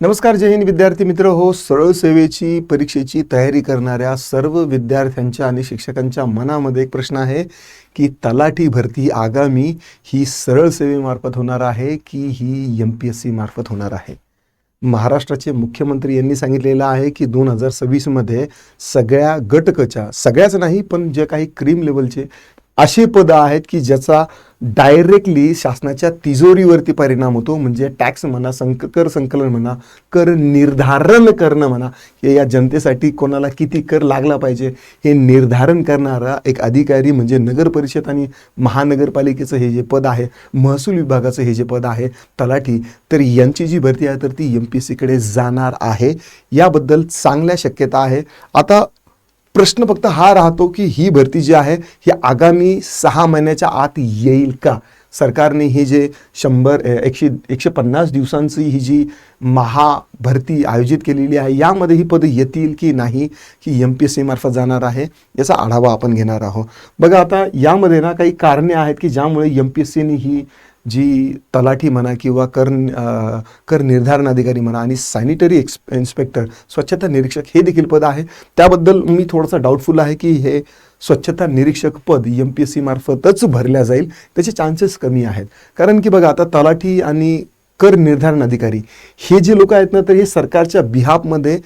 नमस्कार जय हिंद विद्यार्थी मित्र. हो सरळ सेवेची परीक्षेची तयारी करणाऱ्या सर्व विद्यार्थ्यांच्या आणि शिक्षकांच्या मनामध्ये एक प्रश्न आहे की तलाठी भरती आगामी ही सरळ सेवेमार्फत होणार आहे की ही एम पी एस सी मार्फत होणार आहे? महाराष्ट्राचे मुख्यमंत्री यांनी सांगितलेलं आहे की दोन हजार सव्वीसमध्ये सगळ्या गटकच्या सगळ्याच नाही पण जे काही क्रीम लेवलचे अशी पदं आहेत की ज्याचा डायरेक्टली शासनाच्या तिजोरीवरती परिणाम होतो म्हणजे टॅक्स म्हणा संक कर संकलन म्हणा कर निर्धारण करणं म्हणा हे या जनतेसाठी कोणाला किती कर लागला पाहिजे हे निर्धारण करणारा एक अधिकारी म्हणजे नगर परिषद आणि महानगरपालिकेचं हे जे पद आहे महसूल विभागाचं हे जे पद आहे तलाठी तर यांची जी भरती आहे तर ती एम पी सीकडे जाणार आहे. याबद्दल चांगल्या शक्यता आहे. आता प्रश्न फक्त हा राहतो की ही भरती जी आहे ही आगामी सहा महिन्याच्या आत येईल का? सरकारने ही जे शंभर एकशे एकशे पन्नास दिवसांची ही जी महाभरती आयोजित केलेली आहे यामध्ये ही पदं येतील की नाही की एम पी एस सीमार्फत जाणार आहे याचा आढावा आपण घेणार आहोत. बघा आता यामध्ये ना काही कारणे आहेत की ज्यामुळे एम पी एस सीने ही जी तलाठी म्हणा किंवा कर कर निर्धारण अधिकारी म्हणा आणि सॅनिटरी एक्स इन्स्पेक्टर स्वच्छता निरीक्षक हे देखील पद आहे. त्याबद्दल मी थोडासा डाऊटफुल आहे की हे स्वच्छता निरीक्षक पद एम पी एस सी मार्फतच भरल्या जाईल. त्याचे चान्सेस कमी आहेत. कारण की बघा आता तलाठी आणि कर निर्धारण अधिकारी हे जे लोक आहेत ना तर हे सरकारच्या बिहापमध्ये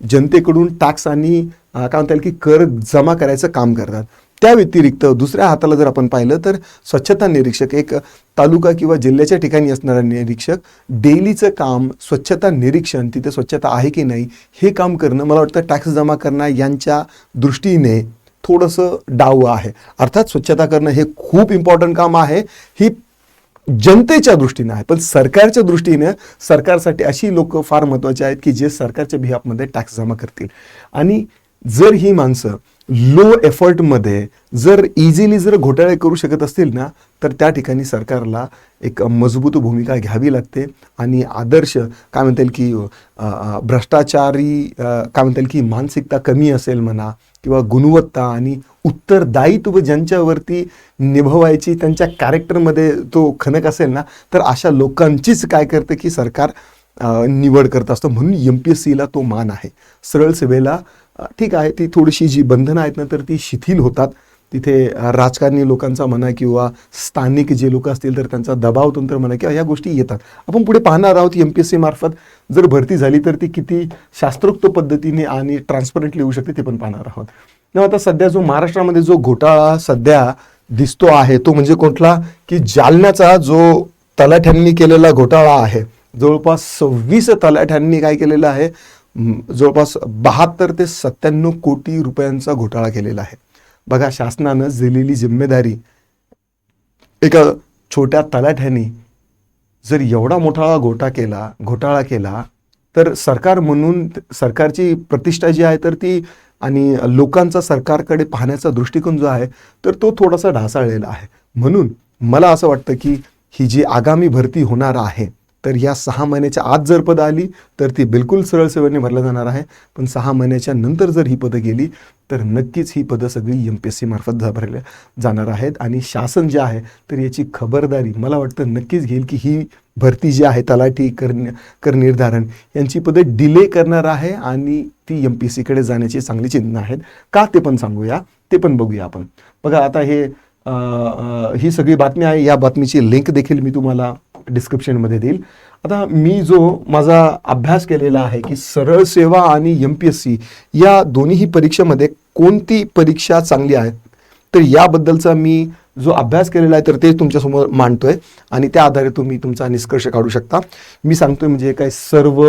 जनतेकडून टॅक्स आणि काय म्हणता येईल की कर जमा करायचं काम करतात. त्या व्यतिरिक्त दुसऱ्या हाताला जर आपण पाहिलं तर स्वच्छता निरीक्षक एक तालुका किंवा जिल्ह्याच्या ठिकाणी असणारा निरीक्षक डेलीचं काम स्वच्छता निरीक्षण तिथे स्वच्छता आहे की नाही हे काम करणं मला वाटतं टॅक्स जमा करणं यांच्या दृष्टीने थोडंसं डावं आहे. अर्थात स्वच्छता करणं हे खूप इम्पॉर्टंट काम आहे. ही जनतेच्या दृष्टीने आहे. पण सरकारच्या दृष्टीने सरकारसाठी अशी लोक फार महत्त्वाची आहेत की जे सरकारच्या बिहापमध्ये टॅक्स जमा करतील. आणि जर ही माणसं लो एफर्टमध्ये जर इझिली जर घोटाळे करू शकत असतील ना तर त्या ठिकाणी सरकारला एक मजबूत भूमिका घ्यावी लागते. आणि आदर्श काय म्हणता येईल की भ्रष्टाचारी काय म्हणता येईल की मानसिकता कमी असेल म्हणा किंवा गुणवत्ता आणि उत्तरदायित्व ज्यांच्यावरती निभवायची त्यांच्या कॅरेक्टरमध्ये तो खनक असेल ना तर अशा लोकांचीच काय करते की सरकार निवड करत असतं. म्हणून एम पी एस सीला तो मान आहे. सरळ सेवेला ठीक आहे ती थोडीशी जी बंधनं आहेत ना तर ती शिथिल होतात. तिथे राजकारणी लोकांचा म्हणा किंवा स्थानिक जे लोक असतील तर त्यांचा दबाव तंत्र म्हणा किंवा या गोष्टी येतात. आपण पुढे पाहणार आहोत एम पी एस सी मार्फत. जर भरती झाली तर ती किती शास्त्रोक्त पद्धतीने आणि ट्रान्सपरंटली होऊ शकते ते पण पाहणार आहोत. तेव्हा आता सध्या जो महाराष्ट्रामध्ये जो घोटाळा सध्या दिसतो आहे तो म्हणजे कुठला की जालन्याचा जो तलाठ्यांनी केलेला घोटाळा आहे जवळपास सव्वीस तलाठ्यांनी काय केलेलं आहे जवळपास बहात्तर ते सत्त्याण्णव कोटी रुपयांचा घोटाळा केलेला आहे. बघा शासनानं दिलेली जिम्मेदारी एका छोट्या तलाठ्याने जर एवढा मोठा घोटा केला घोटाळा केला तर सरकार म्हणून सरकारची प्रतिष्ठा जी आहे तर ती आणि लोकांचा सरकारकडे पाहण्याचा दृष्टिकोन जो आहे तर तो थोडासा ढासाळलेला आहे. म्हणून मला असं वाटतं की ही जी आगामी भरती होणार आहे तर या सहा महिन्याच्या आत जर पदं आली तर ती बिलकुल सरळ सेवेने भरल्या जाणार आहे. पण सहा महिन्याच्या नंतर जर ही पदं गेली तर नक्कीच ही पदं सगळी एम पी एस सी मार्फत भरल्या जाणार आहेत. आणि शासन जे आहे तर याची खबरदारी मला वाटतं नक्कीच घेईल की ही भरती जी आहे तलाठी कर कर निर्धारण यांची पदं डिले करणार आहे आणि ती एम पी एस सीकडे जाण्याची चांगली चिन्ह आहेत. का ते पण सांगूया ते पण बघूया आपण. बघा आता हे आ, आ, ही सगळी बातमी आहे. या बातमीची लिंक देखील मी तुम्हाला डिस्क्रिप्शनमध्ये देईल. आता मी जो माझा अभ्यास केलेला आहे की सरळ सेवा आणि एम पी एस सी या दोन्हीही परीक्षेमध्ये कोणती परीक्षा चांगली आहे तर याबद्दलचा मी जो अभ्यास केलेला आहे तर ते तुमच्यासमोर मांडतोय आणि त्या आधारे तुम्ही तुमचा निष्कर्ष काढू शकता. मी सांगतोय म्हणजे काय सर्व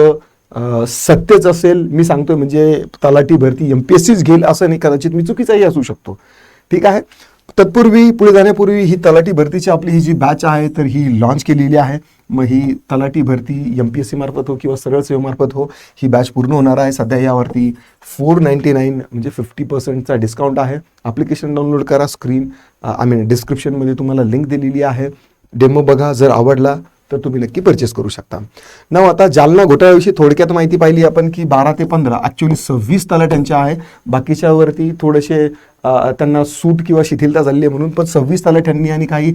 सत्यच असेल मी सांगतोय म्हणजे तलाठी भरती एम पी एस सीच घेईल असं नाही कदाचित मी चुकीचाही असू शकतो. ठीक आहे? तत्पूर्वी पुढे जाण्यापूर्वी ही तलाठी भरतीची आपली ही जी बॅच आहे तर ही लॉन्च केलेली आहे. मग ही तलाठी भरती एम पी एस सी मार्फत हो किंवा सरळ सेवेमार्फत हो ही बॅच पूर्ण होणार आहे. सध्या यावरती फोर नाईन्टी नाईन म्हणजे फिफ्टी पर्सेंटचा डिस्काउंट आहे. ॲप्लिकेशन डाउनलोड करा स्क्रीन आय मीन डिस्क्रिप्शनमध्ये तुम्हाला लिंक दिलेली आहे. डेमो बघा जर आवडला तर तुम्ही नक्की परचेस करू शकता. नाव आता जालना घोटाळ्याविषयी थोडक्यात माहिती पाहिली आपण की बारा ते पंधरा ॲक्च्युली सव्वीस तलाट्यांच्या आहे बाकीच्यावरती थोडेसे त्यांना सूट किंवा शिथिलता झाली आहे म्हणून पण सव्वीस तलाठ्यांनी आणि काही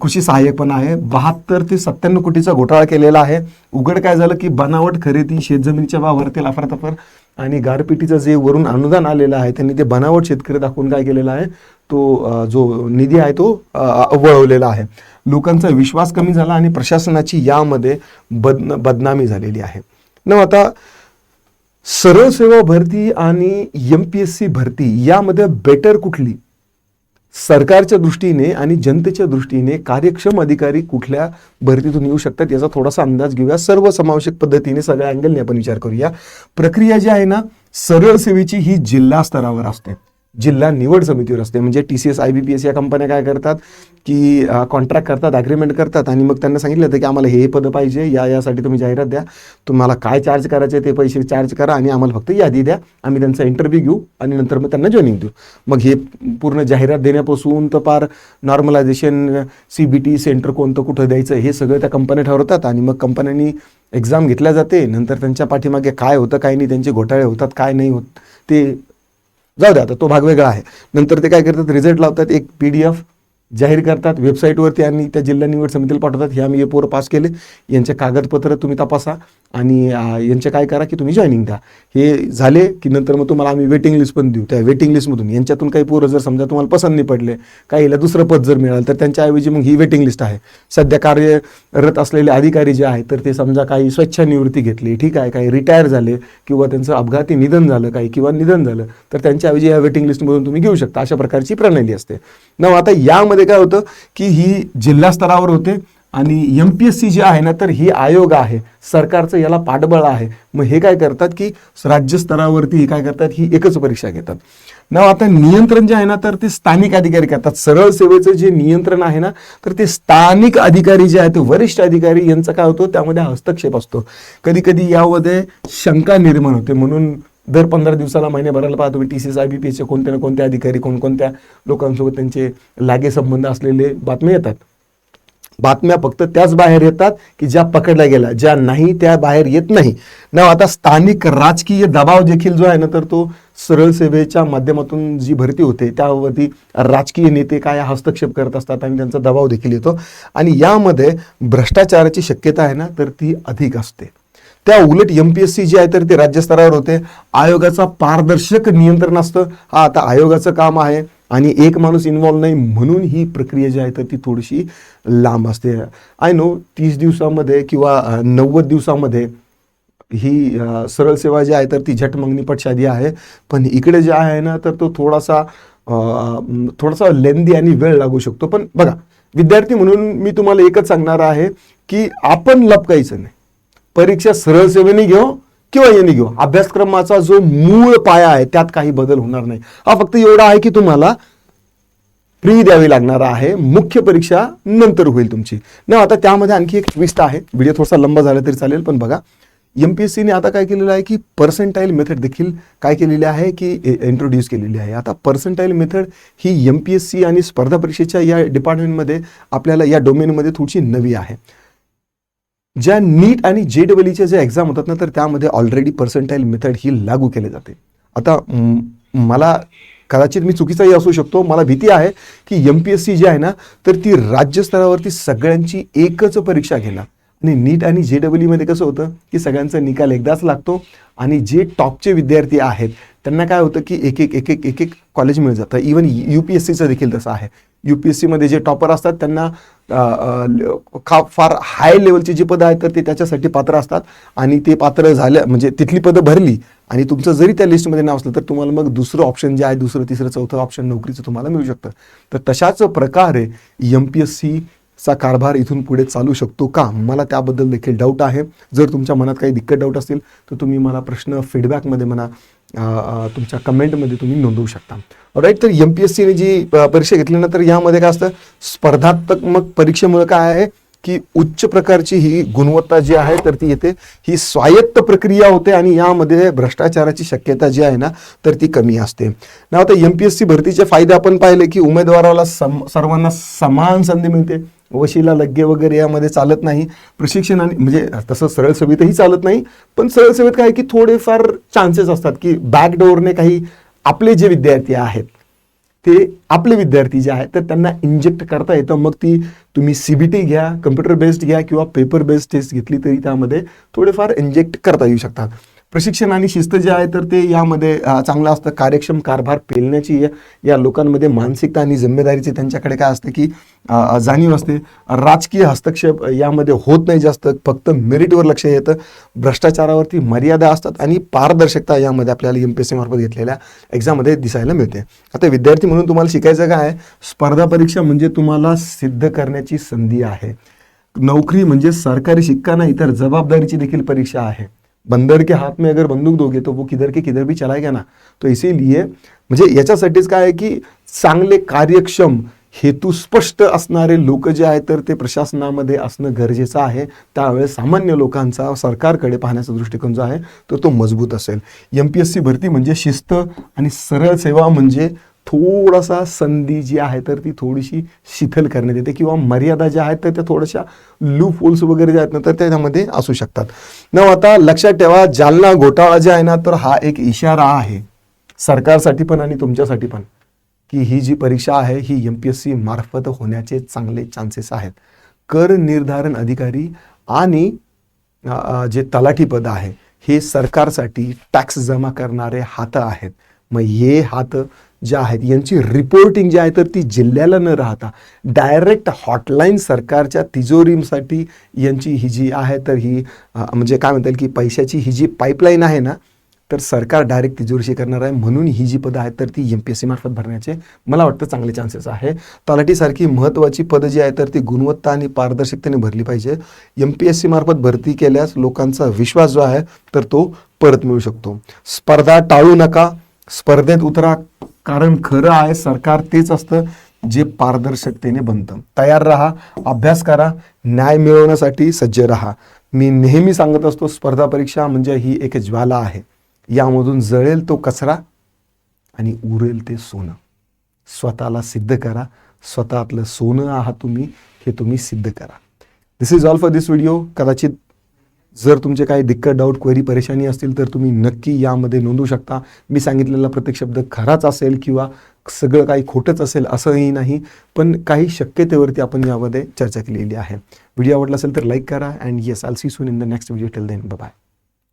कृषी सहाय्यक पण आहे. बहात्तर ते सत्त्याण्णव कोटीचा घोटाळा केलेला आहे. उघड काय झालं की बनावट खरेदी शेतजमिनीच्या वावरतील अफरातफर आणि गारपिटीचं जे वरून अनुदान आलेलं आहे त्यांनी ते बनावट शेतकरी दाखवून काय केलेलं आहे? तो जो निधी आहे तो वळवलेला आहे. लोकांचा विश्वास कमी झाला आणि प्रशासनाची यामध्ये बद बदनामी झालेली आहे. न आता सरळ सेवा भरती आणि एम पी एस सी भरती यामध्ये बेटर कुठली? सरकारच्या दृष्टीने आणि जनतेच्या दृष्टीने कार्यक्षम अधिकारी कुठल्या भरतीतून येऊ शकतात याचा थोडासा अंदाज घेऊया. सर्व समावेशक पद्धतीने सगळ्या अँगलने आपण विचार करूया. प्रक्रिया जी आहे ना सरळ सेवेची ही जिल्हा स्तरावर असते. जिल्हा निवड समितीवर असते. म्हणजे T C S I B P S या कंपन्या काय करतात की कॉन्ट्रॅक्ट करतात अग्रीमेंट करतात आणि मग त्यांना सांगितलं होतं की आम्हाला हे हे पदं पाहिजे या यासाठी तुम्ही जाहिरात द्या. तुम्हाला काय चार्ज करायचे ते पैसे चार्ज करा आणि आम्हाला फक्त यादी द्या. आम्ही त्यांचा इंटरव्ह्यू घेऊ आणि नंतर मग त्यांना जॉईनिंग देऊ. मग हे पूर्ण जाहिरात देण्यापासून तर पार normalisation C B T centre कोणतं कुठं द्यायचं हे सगळं त्या कंपन्या ठरवतात आणि मग कंपन्यांनी एक्झाम घेतल्या जाते. नंतर त्यांच्या पाठीमागे काय होतं काय नाही त्यांचे घोटाळे होतात काय नाही होत ते जाऊ द्या आता तो भाग वेगळा आहे. नंतर ते काय करतात रिझल्ट लावतात एक पी डी एफ जाहीर करतात. वेबसाईटवरती आणि त्या जिल्हा निवड समितीला पाठवतात. हे आम्ही हे पोरं पास केले. यांचे कागदपत्र तुम्ही तपासा. आणि यांचे काय करा की तुम्ही जॉईनिंग द्या. हे झाले की नंतर मग तुम्हाला आम्ही वेटिंग लिस्ट पण देऊ. त्या वेटिंग लिस्टमधून यांच्यातून काही पोरं जर समजा तुम्हाला पसंत नाही पडले काहीला दुसरं पद जर मिळालं तर त्यांच्याऐवजी मग ही वेटिंग लिस्ट आहे. सध्या कार्यरत असलेले अधिकारी जे आहेत तर ते समजा काही स्वच्छानिवृत्ती घेतली ठीक आहे काही रिटायर झाले किंवा त्यांचं अपघाती निधन झालं काही किंवा निधन झालं तर त्यांच्याऐवजी या वेटिंग लिस्टमधून तुम्ही घेऊ शकता. अशा प्रकारची प्रणाली असते. न आता यामध्ये काय होतं की ही जिल्हा स्तरावर होते आणि एम पी एस सी जी आहे ना तर ही आयोग आहे. सरकारचं याला पाठबळ आहे. मग हे काय करतात की राज्य स्तरावरती हे काय करतात ही एकच परीक्षा घेतात. ना आता नियंत्रण जे आहे ना तर ते स्थानिक अधिकारी करतात. सरळ सेवेचं जे नियंत्रण आहे ना तर ते स्थानिक अधिकारी जे आहेत ते वरिष्ठ अधिकारी यांचा काय होतो त्यामध्ये हस्तक्षेप असतो. कधी कधी यामध्ये शंका निर्माण होते. म्हणून दर पंधरा दिवसाला महिन्याभराला पहा तुम्ही T C S I B P एसचे कोणत्या ना कोणत्या अधिकारी कोणकोणत्या लोकांसोबत त्यांचे लागे संबंध असलेले बातम्या येतात. बातम्या फक्त त्याच बाहेर येतात की ज्या पकडल्या गेल्या ज्या नाही त्या बाहेर येत नाही. ना आता स्थानिक राजकीय दबाव देखील जो आहे ना तर तो सरळ सेवेच्या माध्यमातून जी भरती होते त्यावरती राजकीय नेते काय हस्तक्षेप करत असतात आणि त्यांचा दबाव देखील येतो. आणि यामध्ये भ्रष्टाचाराची शक्यता आहे ना तर ती अधिक असते. त्या उलट एम पी एस सी जे आहे तर ते राज्यस्तरावर होते. आयोगाचा पारदर्शक नियंत्रण असतं. हा आता आयोगाचं काम आहे आणि एक माणूस इन्व्हॉल्व नाही म्हणून ही प्रक्रिया जी आहे तर ती थोडीशी लांब असते. आय नो तीस दिवसामध्ये किंवा नव्वद दिवसामध्ये ही सरळ सेवा जी आहे तर ती झट मागणी पटशादी आहे. पण इकडे जे आहे ना तर तो थोडासा थोडासा लेंदी आणि वेळ लागू शकतो. पण बघा विद्यार्थी म्हणून मी तुम्हाला एकच सांगणार आहे की आपण लपकायचं नाही. परीक्षा सरळ सेवेने घेऊ किंवा याने घेऊ. अभ्यासक्रमाचा जो मूळ पाया आहे त्यात काही बदल होणार नाही. हा फक्त एवढा आहे की तुम्हाला प्री द्यावी लागणार आहे. मुख्य परीक्षा नंतर होईल तुमची. न आता त्यामध्ये आणखी एक ट्विस्ट आहे. व्हिडिओ थोडासा लंबा झाला तरी चालेल पण बघा. एम पी एस सीने आता काय केलेलं आहे की पर्सेंटाईल मेथड देखील काय केलेली आहे की इंट्रोड्यूस केलेली आहे. आता पर्सेंटाईल मेथड ही एम पी एस सी आणि स्पर्धा परीक्षेच्या या डिपार्टमेंटमध्ये आपल्याला या डोमेनमध्ये थोडीशी नवी आहे. ज्या नीट आणि जे डबलईच्या ज्या एक्झाम होतात ना तर त्यामध्ये ऑलरेडी पर्सेंटाईल मेथड ही लागू केली जाते. आता मला कदाचित मी चुकीचाही असू शकतो. मला भीती आहे की एम पी एस सी जी आहे ना तर ती राज्यस्तरावरती सगळ्यांची एकच परीक्षा घेणार. आणि नीट आणि जे डबल ईमध्ये कसं होतं की सगळ्यांचा निकाल एकदाच लागतो. आणि जे टॉपचे विद्यार्थी आहेत त्यांना काय होतं की एक एक एक एक एक एक कॉलेज मिळत जातं. इवन यू पी एस सीचं देखील तसं आहे. यू पी एस सीमध्ये जे टॉपर असतात त्यांना खा फार हाय लेवलची जी पदं आहेत तर ते त्याच्यासाठी पात्र असतात. आणि ते पात्र झालं म्हणजे तिथली पदं भरली आणि तुमचं जरी त्या लिस्टमध्ये नाव असलं तर तुम्हाला मग दुसरं ऑप्शन जे आहे दुसरं तिसरं चौथं ऑप्शन नोकरीचं तुम्हाला मिळू शकतं. तर तशाच प्रकारे एम पी एस सी चा कारभार इथून पुढे चालू शकतो का? मला त्याबद्दल देखील डाऊट आहे. जर तुमच्या मनात काही दिक्कत डाऊट असतील तर तुम्ही मला प्रश्न फीडबॅकमध्ये म्हणा. तुमच्या कमेंटमध्ये तुम्ही नोंदवू शकता. राईट तर एम पी एस सीने जी परीक्षा घेतली ना तर यामध्ये काय असतं स्पर्धात्मक परीक्षेमुळे काय आहे की उच्च प्रकारची ही गुणवत्ता जी आहे तर ती येते ही स्वायत्त प्रक्रिया होते आणि यामध्ये भ्रष्टाचाराची शक्यता जी आहे ना तर ती कमी असते. ना आता एम पी एस सी भरतीचे फायदे आपण पाहिले की उमेदवाराला सम सर्वांना समान संधी मिळते वशिला लग्गे वगैरे यामध्ये चालत नाही. प्रशिक्षण आणि म्हणजे तसं सरळ सेवेतही चालत नाही. पण सरळ सेवेत काय की थोडेफार चान्सेस असतात की बॅकडोअरने काही आपले जे विद्यार्थी आहेत ते आपले विद्यार्थी जे आहेत तर त्यांना इंजेक्ट करता येतं. मग ती तुम्ही सी बी टी घ्या कम्प्युटर बेस्ड घ्या किंवा पेपर बेस्ड टेस्ट घेतली तरी त्यामध्ये थोडेफार इंजेक्ट करता येऊ शकतात. प्रशिक्षण आणि शिस्त जे आहे तर ते यामध्ये चांगलं असतं. कार्यक्षम कारभार पेलण्याची या- या लोकांमध्ये मानसिकता आणि जिम्मेदारीची त्यांच्याकडे काय असते की जाणीव असते. राजकीय हस्तक्षेप यामध्ये होत नाही जास्त. फक्त मेरिटवर लक्ष येतं. भ्रष्टाचारावरती मर्यादा असतात आणि पारदर्शकता यामध्ये आपल्याला एम पी एस सी मार्फत घेतलेल्या एक्झाममध्ये दिसायला मिळते. आता विद्यार्थी म्हणून तुम्हाला शिकायचं काय आहे? स्पर्धा परीक्षा म्हणजे तुम्हाला सिद्ध करण्याची संधी आहे. नोकरी म्हणजे सरकारी शिक्का नाही तर जबाबदारीची देखील परीक्षा आहे. बंदर के हाथ में अगर बंदूक दोगे तो वो किधर के किधर भी चलाएगा ना। तो इसीलिए म्हणजे याच्यासाठीच काय आहे की चांगले कार्यक्षम हेतू स्पष्ट असणारे लोक जे आहेत तर ते प्रशासनामध्ये असणं गरजेचं आहे. त्यावेळेस सामान्य लोकांचा सरकारकडे पाहण्याचा दृष्टिकोन जो आहे तर तो मजबूत असेल. एम पी एस सी भरती म्हणजे शिस्त आणि सरळ सेवा म्हणजे थोडासा संधी जी आहे तर ती थोडीशी शिथिल करण्यात येते किंवा मर्यादा ज्या आहेत तर त्या थोड्याशा लूप होल्स वगैरे ज्या आहेत ना तर त्याच्यामध्ये असू शकतात. न आता लक्षात ठेवा जालना घोटाळा जे आहे ना तर हा एक इशारा आहे. सरकारसाठी पण आणि तुमच्यासाठी पण की ही जी परीक्षा आहे ही एम पी एस सी मार्फत होण्याचे चांगले चान्सेस आहेत. कर निर्धारण अधिकारी आणि जे तलाठी पद आहे हे सरकारसाठी टॅक्स जमा करणारे हात आहेत. मग हे हात जे आहेत यांची रिपोर्टिंग जी आहे तर ती जिल्ह्याला न राहता डायरेक्ट हॉटलाईन सरकारच्या तिजोरीसाठी यांची ही जी आहे तर ही म्हणजे काय म्हणता येईल की पैशाची ही जी पाईपलाईन आहे ना तर सरकार डायरेक्ट तिजोरीशी करणार आहे. म्हणून ही जी पदं आहेत तर ती एम पी एस सी मार्फत भरण्याचे मला वाटतं चांगले चान्सेस आहे. तलाठीसारखी महत्त्वाची पदं जी आहेत तर ती गुणवत्ता आणि पारदर्शकतेने भरली पाहिजे. एम पी एस सी मार्फत भरती केल्यास लोकांचा विश्वास जो आहे तर तो परत मिळू शकतो. स्पर्धा टाळू नका. स्पर्धेत उतरा. कारण खरं आहे सरकार तेच असतं जे पारदर्शकतेने बनतं. तयार राहा अभ्यास करा न्याय मिळवण्यासाठी सज्ज राहा. मी नेहमी सांगत असतो स्पर्धा परीक्षा म्हणजे ही एक ज्वाला आहे. यामधून जळेल तो कचरा आणि उरेल ते सोनं. स्वतःला सिद्ध करा स्वतःतलं सोनं आहात तुम्ही हे तुम्ही सिद्ध करा. This is all for this video कदाचित जर तुमचे काही दिक्कत डाऊट क्वेरी परेशानी असतील तर तुम्ही नक्की यामध्ये नोंदवू शकता. मी सांगितलेला प्रत्येक शब्द खराच असेल किंवा सगळं काही खोटंच असेल असंही नाही पण काही शक्यतेवरती आपण यामध्ये चर्चा केलेली आहे. व्हिडिओ आवडला असेल तर लाईक करा and yes I'll see soon in the next video till then bye